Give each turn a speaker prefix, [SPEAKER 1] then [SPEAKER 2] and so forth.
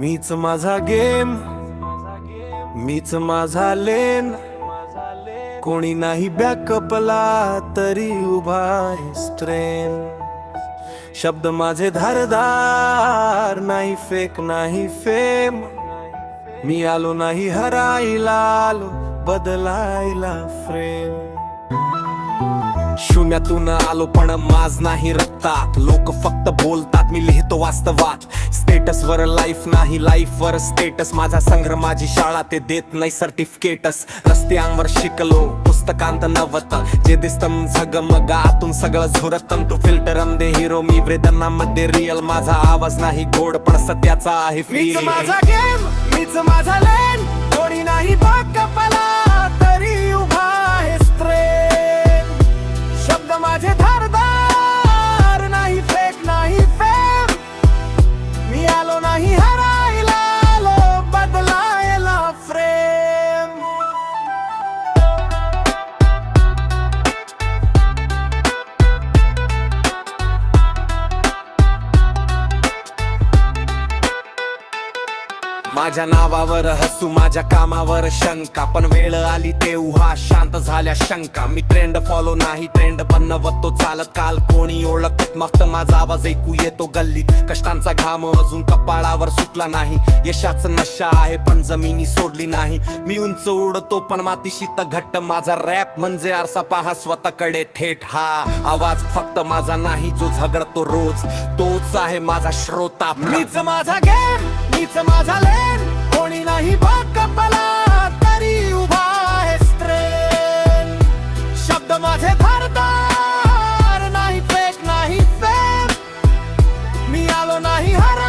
[SPEAKER 1] मीच माझा गेम मीच माझा लेन. कोणी नाही बॅकअपला तरी उभा स्ट्रेन शब्द माझे धारदार नाही फेक नाही फेम मी आलो नाही हरायला आलो बदलायला फ्रेम शून्यातून आलो पण माज नाही रक्ता लोक फक्त बोलतात मी वास्तवात. स्टेटस वर लाईफ नाही लाईफ वर स्टेटस माझा संग्रह माझी शाळा ते देत नाही सर्टिफिकेटस रस्त्यांवर शिकलो पुस्तकांत नवत. जे दिसतं झगमग आतून सगळं झुरतम तू फिल्टर दे हिरो मी वेदनामध्ये रिअल माझा आवाज नाही गोड पण सत्याचा आहे माझा
[SPEAKER 2] गेम
[SPEAKER 1] माझ्या नावावर हसू माझ्या कामावर शंका. पण वेळ आली तेव्हा शांत झाल्या शंका. मी ट्रेंड फॉलो नाही ट्रेंड बनवतो चालत. काल कोणी ओळखत मग माझा आवाज ऐकू येतो गल्लीत. कष्टांचा घाम अजून कपाळावर सुटला नाही. यशाच नशा आहे पण जमिनी सोडली नाही. मी उंच उडतो पण मातीशी तर घट्ट. माझा रॅप म्हणजे आरसा पहा स्वतःकडे थेट हा आवाज. फक्त माझा नाही जो झगडतो रोज. तोच आहे माझा श्रोता. मीच माझा गेम
[SPEAKER 2] मीच माझा लेन कोणी नाही बाकपला तरी उभा आहे
[SPEAKER 1] ट्रेन शब्द माझे धारदार
[SPEAKER 2] नाही फेक नाही फेम मी आलो नाही हर